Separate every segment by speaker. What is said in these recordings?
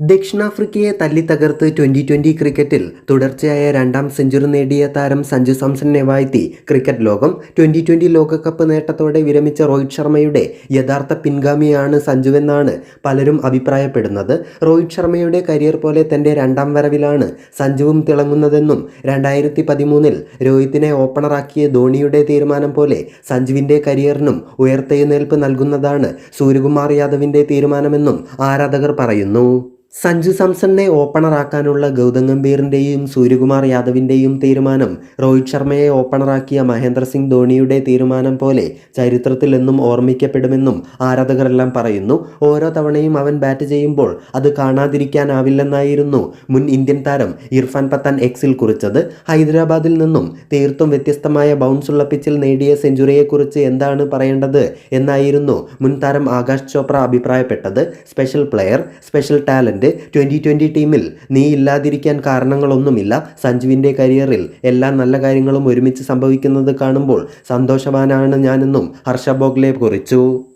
Speaker 1: ദക്ഷിണാഫ്രിക്കയെ തല്ലിത്തകർത്ത് twenty twenty ക്രിക്കറ്റിൽ തുടർച്ചയായ രണ്ടാം സെഞ്ചുറി നേടിയ താരം സഞ്ജു സാംസണിനെ വാഴ്ത്തി ക്രിക്കറ്റ് ലോകം ട്വന്റി ട്വന്റി ലോകകപ്പ് നേട്ടത്തോടെ വിരമിച്ച രോഹിത് ശർമ്മയുടെ യഥാർത്ഥ പിൻഗാമിയാണ് സഞ്ജുവെന്നാണ് പലരും അഭിപ്രായപ്പെടുന്നത്. രോഹിത് ശർമ്മയുടെ കരിയർ പോലെ തന്റെ രണ്ടാം വരവിലാണ് സഞ്ജുവും തിളങ്ങുന്നതെന്നും രണ്ടായിരത്തി പതിമൂന്നിൽ രോഹിത്തിനെ ഓപ്പണറാക്കിയ ധോണിയുടെ തീരുമാനം പോലെ സഞ്ജുവിന്റെ കരിയറിനും ഉയർത്തെഴുന്നേൽപ്പ് നൽകുന്നതാണ് സൂര്യകുമാർ യാദവിന്റെ തീരുമാനമെന്നും ആരാധകർ പറയുന്നു. സഞ്ജു സാംസണിനെ ഓപ്പണറാക്കാനുള്ള ഗൗതം ഗംഭീറിന്റെയും സൂര്യകുമാർ യാദവിന്റെയും തീരുമാനം. രോഹിത് ശർമ്മയെ ഓപ്പണറാക്കിയ മഹേന്ദ്ര സിംഗ് ധോണിയുടെ തീരുമാനം പോലെ ചരിത്രത്തിൽ എന്നും ഓർമ്മിക്കപ്പെടുമെന്നും ആരാധകരെല്ലാം പറയുന്നു. ഓരോ തവണയും അവൻ ബാറ്റ് ചെയ്യുമ്പോൾ അത് കാണാതിരിക്കാനാവില്ലെന്നായിരുന്നു മുൻ ഇന്ത്യൻ താരം ഇർഫാൻ പത്താൻ എക്സിൽ കുറിച്ചത്. ഹൈദരാബാദിൽ നിന്നും തീർത്തും വ്യത്യസ്തമായ ബൗൺസ് ഉള്ള പിച്ചിൽ നേടിയ സെഞ്ചുറിയെക്കുറിച്ച് എന്താണ് പറയേണ്ടത് എന്നായിരുന്നു മുൻ താരം ആകാശ് ചോപ്ര അഭിപ്രായപ്പെട്ടത്. Special player special talent twenty twenty ടീമിൽ നീ ഇല്ലാതിരിക്കാൻ കാരണങ്ങളൊന്നുമില്ല. സഞ്ജുവിന്റെ കരിയറിൽ എല്ലാ നല്ല കാര്യങ്ങളും ഒരുമിച്ച് സംഭവിക്കുന്നത് കാണുമ്പോൾ സന്തോഷവാനാണ് ഞാനെന്നും ഹർഷ ബോഗ്ലെ കുറിച്ചു.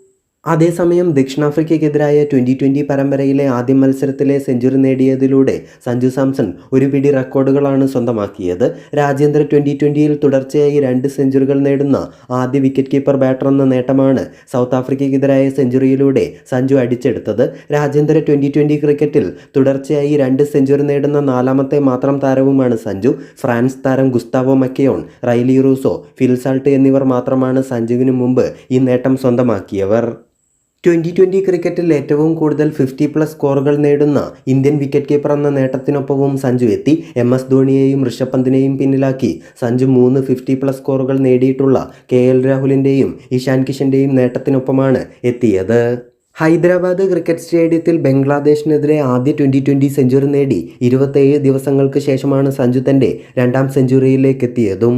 Speaker 1: അതേസമയം ദക്ഷിണാഫ്രിക്കയ്ക്കെതിരായ ട്വന്റി ട്വന്റി പരമ്പരയിലെ ആദ്യ മത്സരത്തിലെ സെഞ്ചുറി നേടിയതിലൂടെ സഞ്ജു സാംസൺ ഒരു പിടി റെക്കോർഡുകളാണ് സ്വന്തമാക്കിയത്. രാജ്യാന്തര ട്വന്റി ട്വന്റിയിൽ തുടർച്ചയായി രണ്ട് സെഞ്ചുറികൾ നേടുന്ന ആദ്യ വിക്കറ്റ് കീപ്പർ ബാറ്റർ എന്ന നേട്ടമാണ് സൗത്ത് ആഫ്രിക്കയ്ക്കെതിരായ സെഞ്ചുറിയിലൂടെ സഞ്ജു അടിച്ചെടുത്തത്. രാജ്യാന്തര ട്വന്റി ട്വന്റി ക്രിക്കറ്റിൽ തുടർച്ചയായി രണ്ട് സെഞ്ചുറി നേടുന്ന നാലാമത്തെ മാത്രം താരവുമാണ് സഞ്ജു. ഫ്രാൻസ് താരം Gustav McKeon Rilee Rossouw Phil Salt എന്നിവർ മാത്രമാണ് സഞ്ജുവിന് മുമ്പ് ഈ നേട്ടം സ്വന്തമാക്കിയവർ. ട്വന്റി ട്വന്റി ക്രിക്കറ്റിൽ ഏറ്റവും കൂടുതൽ ഫിഫ്റ്റി പ്ലസ് സ്കോറുകൾ നേടുന്ന ഇന്ത്യൻ വിക്കറ്റ് കീപ്പർ എന്ന നേട്ടത്തിനൊപ്പവും സഞ്ജു എത്തി. എം എസ് ധോണിയെയും ഋഷഭ് പന്തിനെയും പിന്നിലാക്കി. സഞ്ജു മൂന്ന് ഫിഫ്റ്റി പ്ലസ് സ്കോറുകൾ നേടിയിട്ടുള്ള കെ എൽ രാഹുലിന്റെയും ഇഷാൻ കിഷന്റെയും നേട്ടത്തിനൊപ്പമാണ് എത്തിയത്. ഹൈദരാബാദ് ക്രിക്കറ്റ് സ്റ്റേഡിയത്തിൽ ബംഗ്ലാദേശിനെതിരെ ആദ്യ ട്വന്റി ട്വന്റി സെഞ്ചുറി നേടി. ഇരുപത്തേഴ് ദിവസങ്ങൾക്ക് ശേഷമാണ് സഞ്ജു തന്റെ രണ്ടാം സെഞ്ചുറിയിലേക്ക് എത്തിയതും